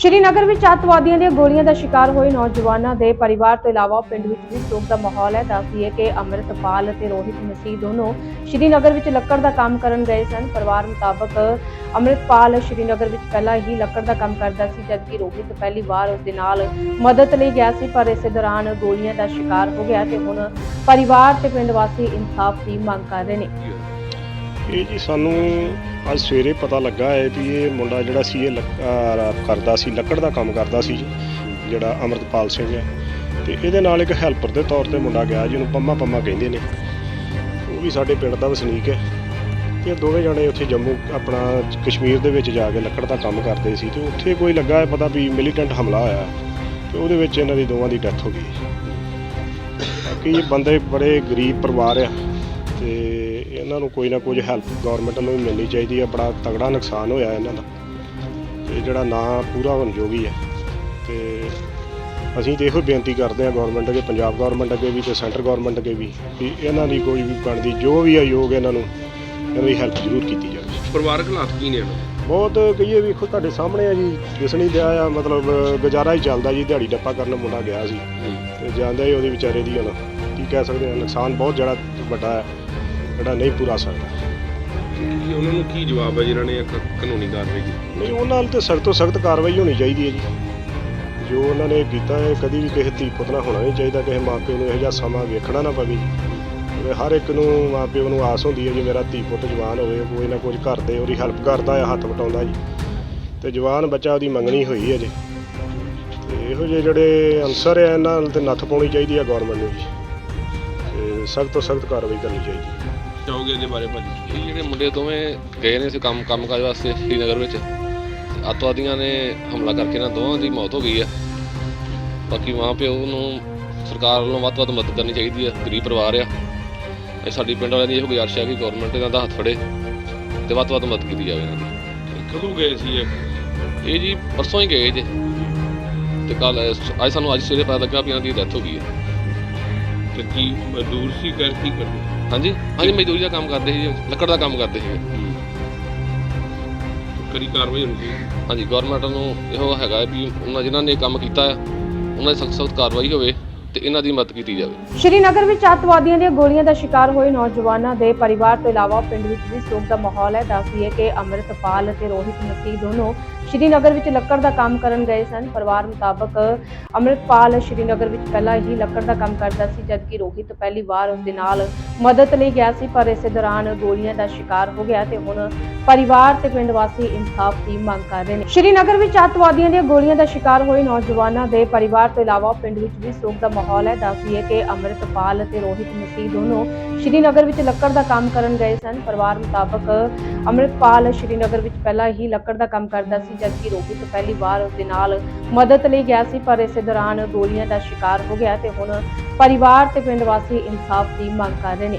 ਸ਼੍ਰੀਨਗਰ ਵਿੱਚ ਅੱਤਵਾਦੀਆਂ ਦੀਆਂ ਗੋਲੀਆਂ ਦਾ ਸ਼ਿਕਾਰ ਹੋਏ ਨੌਜਵਾਨਾਂ ਦੇ ਪਰਿਵਾਰ ਤੋਂ ਇਲਾਵਾ ਪਿੰਡ ਵਿੱਚ ਵੀ ਸੋਗ ਦਾ ਮਾਹੌਲ ਹੈ। ਦੱਸਦੀਏ ਕਿ ਅੰਮ੍ਰਿਤਪਾਲ ਅਤੇ ਰੋਹਿਤ ਮਸੀਹ ਦੋਨੋਂ ਸ਼੍ਰੀਨਗਰ ਵਿੱਚ ਲੱਕੜ ਦਾ ਕੰਮ ਕਰਨ ਗਏ ਸਨ। ਪਰਿਵਾਰ ਮੁਤਾਬਕ ਅੰਮ੍ਰਿਤਪਾਲ ਸ਼੍ਰੀਨਗਰ ਵਿੱਚ ਪਹਿਲਾਂ ਹੀ ਲੱਕੜ ਦਾ ਕੰਮ ਕਰਦਾ ਸੀ, ਜਦਕਿ ਰੋਹਿਤ ਪਹਿਲੀ ਵਾਰ ਉਸ ਦੇ ਨਾਲ ਮਦਦ ਲਈ ਗਿਆ ਸੀ, ਪਰ ਇਸੇ ਦੌਰਾਨ ਗੋਲੀਆਂ ਦਾ ਸ਼ਿਕਾਰ ਹੋ ਗਿਆ ਤੇ ਹੁਣ ਪਰਿਵਾਰ ਤੇ ਪਿੰਡ ਵਾਸੀ ਇਨਸਾਫ ਦੀ ਮੰਗ ਕਰ ਰਹੇ ਨੇ। ਇਹ ਜੀ ਸਾਨੂੰ ਅੱਜ ਸਵੇਰੇ ਪਤਾ ਲੱਗਾ ਹੈ ਵੀ ਇਹ ਮੁੰਡਾ ਜਿਹੜਾ ਸੀ, ਇਹ ਲੱਕ- ਕਰਦਾ ਸੀ, ਲੱਕੜ ਦਾ ਕੰਮ ਕਰਦਾ ਸੀ ਜਿਹੜਾ ਅਮਰਤਪਾਲ ਸਿੰਘ ਹੈ। ਤੇ ਇਹਦੇ ਨਾਲ ਇੱਕ ਹੈਲਪਰ ਦੇ ਤੌਰ ਤੇ ਮੁੰਡਾ ਗਿਆ, ਜਿਹਨੂੰ ਪੰਮਾ ਪੰਮਾ ਕਹਿੰਦੇ ਨੇ। ਉਹ ਵੀ ਸਾਡੇ ਪਿੰਡ ਦਾ ਵਸਨੀਕ ਹੈ। ਤੇ ਦੋਵੇਂ ਜਣੇ ਉੱਥੇ ਜੰਮੂ, ਆਪਣਾ ਕਸ਼ਮੀਰ ਦੇ ਵਿੱਚ ਜਾ ਕੇ ਲੱਕੜ ਦਾ ਕੰਮ ਕਰਦੇ ਸੀ। ਤੇ ਉੱਥੇ ਕੋਈ ਲੱਗਾ ਹੈ ਪਤਾ ਵੀ ਮਿਲੀਟੈਂਟ ਹਮਲਾ ਹੋਇਆ ਤੇ ਉਹਦੇ ਵਿੱਚ ਇਹਨਾਂ ਦੀ ਦੋਵਾਂ ਦੀ ਡੈਥ ਹੋ ਗਈ। ਬਾਕੀ ਇਹ ਬੰਦੇ ਬੜੇ ਗਰੀਬ ਪਰਿਵਾਰ ਆ। ਤੇ ਇਹਨਾਂ ਨੂੰ ਕੋਈ ਨਾ ਕੁਝ ਹੈਲਪ ਗਵਰਨਮੈਂਟ ਨੂੰ ਵੀ ਮਿਲਣੀ ਚਾਹੀਦੀ ਹੈ ਬੜਾ ਤਗੜਾ ਨੁਕਸਾਨ ਹੋਇਆ ਇਹਨਾਂ ਦਾ। ਤੇ ਜਿਹੜਾ ਨਾਂ ਪੂਰਾ ਹੋਣ ਜੋਗੀ ਹੈ ਤੇ ਅਸੀਂ ਤੇ ਇਹੋ ਬੇਨਤੀ ਕਰਦੇ ਹਾਂ ਗਵਰਨਮੈਂਟ ਅੱਗੇ ਪੰਜਾਬ ਗਵਰਨਮੈਂਟ ਅੱਗੇ ਵੀ ਤੇ ਸੈਂਟਰ ਗਵਰਨਮੈਂਟ ਅੱਗੇ ਵੀ ਕਿ ਇਹਨਾਂ ਦੀ ਕੋਈ ਵੀ ਬਣਦੀ ਜੋ ਵੀ ਆਯੋਗ ਇਹਨਾਂ ਨੂੰ ਇਹਨਾਂ ਦੀ ਹੈਲਪ ਜ਼ਰੂਰ ਕੀਤੀ ਜਾਵੇ। ਪਰਿਵਾਰਕ ਹਾਲਾਤ ਕੀ ਨੇ? ਇਹਨਾਂ ਦੇ? ਬਹੁਤ ਕਹੀਏ ਵੇਖੋ ਤੁਹਾਡੇ ਸਾਹਮਣੇ ਆ ਜੀ ਦਿਸ ਨਹੀਂ ਦਿਆ ਆ ਮਤਲਬ ਗੁਜ਼ਾਰਾ ਹੀ ਚੱਲਦਾ ਜੀ ਦਿਹਾੜੀ ਡੱਪਾ ਕਰਨ ਮੁੰਡਾ ਗਿਆ ਸੀ। ਤੇ ਜਾਂਦਾ ਹੀ ਉਹਦੇ ਵਿਚਾਰੇ ਦੀ ਹੁਣ ਕੀ ਕਹਿ ਸਕਦੇ ਹਾਂ ਨੁਕਸਾਨ ਬਹੁਤ ਜਿਹੜਾ ਵੱਡਾ ਹੈ ਜਿਹੜਾ ਨਹੀਂ ਪੂਰਾ ਸਕਦਾ। ਕੀ ਉਹਨਾਂ ਨੂੰ ਕੀ ਜਵਾਬ ਹੈ ਜਿਨ੍ਹਾਂ ਨੇ ਕ- ਕਾਨੂੰਨੀ ਕਾਰਵਾਈ ਕੀਤੀ? ਨਹੀਂ ਉਹਨਾਂ ਨਾਲ ਤੇ ਸਖਤ ਤੋਂ ਸਖਤ ਕਾਰਵਾਈ ਹੋਣੀ ਚਾਹੀਦੀ ਹੈ ਜੀ। ਜੋ ਉਹਨਾਂ ਨੇ ਕੀਤਾ ਹੈ ਕਦੀ ਵੀ ਕਿਸੇ ਧੀ ਪੁੱਤ ਨਾਲ ਹੋਣਾ ਨਹੀਂ ਚਾਹੀਦਾ ਕਿਸੇ ਮਾਪਿਓ ਨੂੰ ਇਹੋ ਜਿਹਾ ਸਮਾਂ ਵੇਖਣਾ ਨਾ ਪਵੇ। ਜੀ ਹਰ ਇੱਕ ਨੂੰ ਮਾਪਿਓ ਨੂੰ ਆਸ ਹੁੰਦੀ ਹੈ ਜੀ ਮੇਰਾ ਧੀ ਪੁੱਤ ਜਵਾਨ ਹੋਵੇ ਕੋਈ ਨਾ ਕੁਝ ਕਰਦੇ ਉਹਦੀ ਹੈਲਪ ਕਰਦਾ ਹੈ ਹੱਥ ਵਟਾਉਂਦਾ ਜੀ। ਤੇ ਜਵਾਨ ਬੱਚਾ ਉਹਦੀ ਮੰਗਣੀ ਹੋਈ ਹੈ ਜੀ। ਤੇ ਇਹੋ ਜਿਹੇ ਜਿਹੜੇ ਅਨਸਰ ਹੈ ਇਹਨਾਂ ਨਾਲ ਤੇ ਨੱਥ ਪਾਉਣੀ ਚਾਹੀਦੀ ਹੈ ਗਵਰਨਮੈਂਟ ਨੂੰ ਜੀ। ਤੇ ਸਖਤ ਤੋਂ ਸਖਤ ਕਾਰਵਾਈ ਕਰਨੀ ਚਾਹੀਦੀ ਹੈ। ਚਾਹੋਗੇ ਇਹਦੇ ਬਾਰੇ ਭਾਜੀ? ਇਹ ਜਿਹੜੇ ਮੁੰਡੇ ਦੋਵੇਂ ਗਏ ਨੇ ਸੀ ਕੰਮ ਕੰਮ ਕਾਜ ਵਾਸਤੇ ਸ਼੍ਰੀਨਗਰ ਵਿੱਚ ਅੱਤਵਾਦੀਆਂ ਨੇ ਹਮਲਾ ਕਰਕੇ ਇਹਨਾਂ ਦੋਵਾਂ ਦੀ ਮੌਤ ਹੋ ਗਈ ਹੈ ਬਾਕੀ ਮਾਂ ਪਿਓ ਨੂੰ ਸਰਕਾਰ ਵੱਲੋਂ ਵੱਧ ਤੋਂ ਵੱਧ ਮਦਦ ਕਰਨੀ ਚਾਹੀਦੀ ਹੈ ਗਰੀਬ ਪਰਿਵਾਰ ਆ। ਇਹ ਸਾਡੀ ਪਿੰਡ ਵਾਲਿਆਂ ਦੀ ਇਹੋ ਗੁਜ਼ਾਰਿਸ਼ ਹੈ ਕਿ ਗਵਰਨਮੈਂਟ ਇਹਨਾਂ ਦਾ ਹੱਥ ਫੜੇ ਤੇ ਵੱਧ ਤੋਂ ਵੱਧ ਮਦਦ ਕੀਤੀ ਜਾਵੇ ਇਹਨਾਂ ਦੀ। ਕਦੋਂ ਗਏ ਸੀ ਇਹ? ਇਹ ਜੀ ਪਰਸੋਂ ਹੀ ਗਏ ਜੇ। ਤੇ ਕੱਲ ਅੱਜ ਸਾਨੂੰ ਅੱਜ ਸਵੇਰੇ ਪਤਾ ਲੱਗਾ ਵੀ ਇਹਨਾਂ ਦੀ ਡੈਥ ਹੋ ਗਈ ਹੈ ਕੀ ਮਜ਼ਦੂਰ ਸੀ ਕਰ ਕੀ ਕਰਦੇ? ਹਾਂਜੀ ਹਾਂਜੀ ਮਜ਼ਦੂਰੀ ਦਾ ਕੰਮ ਕਰਦੇ ਸੀ ਲੱਕੜ ਦਾ ਕੰਮ ਕਰਦੇ ਸੀ ਕਰੀ ਕਾਰਵਾਈ ਹੋਣੀ ਚਾਹੀਦੀ। ਹਾਂਜੀ ਗਵਰਨਮੈਂਟ ਨੂੰ ਇਹੋ ਹੈਗਾ ਵੀ ਉਹਨਾਂ ਜਿਨ੍ਹਾਂ ਨੇ ਇਹ ਕੰਮ ਕੀਤਾ ਆ ਉਹਨਾਂ ਦੀ ਸਖਤ ਸਖਤ ਕਾਰਵਾਈ ਹੋਵੇ ਤੇ ਇਹਨਾਂ ਦੀ ਮਦਦ ਕੀਤੀ ਜਾਵੇ। ਸ਼੍ਰੀਨਗਰ ਵਿੱਚ ਅੱਤਵਾਦੀਆਂ ਦੀਆਂ ਗੋਲੀਆਂ ਦਾ ਸ਼ਿਕਾਰ ਹੋਏ ਨੌਜਵਾਨਾਂ ਦੇ ਪਰਿਵਾਰ ਤੋਂ ਇਲਾਵਾ ਪਿੰਡ ਵਿੱਚ ਵੀ ਸੋਗ ਦਾ ਮਾਹੌਲ ਹੈ। ਦੱਸਦੀਏ ਕਿ ਅੰਮ੍ਰਿਤਪਾਲ ਅਤੇ ਰੋਹਿਤ ਮਸੀਹ ਦੋਨੋਂ ਸ਼੍ਰੀਨਗਰ ਵਿੱਚ ਲੱਕੜ ਦਾ ਕੰਮ ਕਰਨ ਗਏ ਸਨ। ਪਰਿਵਾਰ ਮੁਤਾਬਕ ਅੰਮ੍ਰਿਤਪਾਲ ਸ਼੍ਰੀਨਗਰ ਵਿੱਚ ਪਹਿਲਾਂ ਹੀ ਲੱਕੜ ਦਾ ਕੰਮ ਕਰਦਾ ਸੀ, ਜਦਕਿ ਰੋਹਿਤ ਪਹਿਲੀ ਵਾਰ ਉਸ ਦੇ ਨਾਲ ਮਦਦ ਲਈ ਗਿਆ ਸੀ, ਪਰ ਇਸੇ ਦੌਰਾਨ ਗੋਲੀਆਂ ਦਾ ਸ਼ਿਕਾਰ ਹੋ ਗਿਆ ਤੇ ਹੁਣ ਪਰਿਵਾਰ ਤੇ ਪਿੰਡ ਵਾਸੀ ਇਨਸਾਫ ਦੀ ਮੰਗ ਕਰ ਰਹੇ ਨੇ। ਸ਼੍ਰੀਨਗਰ ਵਿੱਚ ਅੱਤਵਾਦੀਆਂ ਦੀਆਂ ਗੋਲੀਆਂ ਦਾ ਸ਼ਿਕਾਰ ਹੋਏ ਨੌਜਵਾਨਾਂ ਦੇ ਪਰਿਵਾਰ ਤੋਂ ਇਲਾਵਾ ਪਿੰਡ ਵਿੱਚ ਵੀ ਸੋਗ ਦਾ ਮਾਹੌਲ ਹੈ। ਦੱਸਦੀਏ ਕਿ ਅੰਮ੍ਰਿਤਪਾਲ ਅਤੇ ਰੋਹਿਤ ਮਸੀਹ ਦੋਨੋਂ ਸ਼੍ਰੀਨਗਰ ਵਿੱਚ ਲੱਕੜ ਦਾ ਕੰਮ ਕਰਨ ਗਏ ਸਨ। ਪਰਿਵਾਰ ਮੁਤਾਬਕ ਅੰਮ੍ਰਿਤਪਾਲ ਸ਼੍ਰੀਨਗਰ ਵਿੱਚ ਪਹਿਲਾਂ ਹੀ ਲੱਕੜ ਦਾ ਕੰਮ ਕਰਦਾ ਸੀ ਜਦਕਿ ਰੋਹਿਤ ਪਹਿਲੀ ਵਾਰ ਉਸ ਦੇ ਨਾਲ ਮਦਦ ਲਈ ਗਿਆ ਸੀ, ਪਰ ਇਸੇ ਦੌਰਾਨ ਗੋਲੀਆਂ ਦਾ ਸ਼ਿਕਾਰ ਹੋ ਗਿਆ ਤੇ ਹੁਣ ਪਰਿਵਾਰ ਤੇ ਪਿੰਡ ਵਾਸੀ ਇਨਸਾਫ ਦੀ ਮੰਗ ਕਰ ਰਹੇ ਨੇ।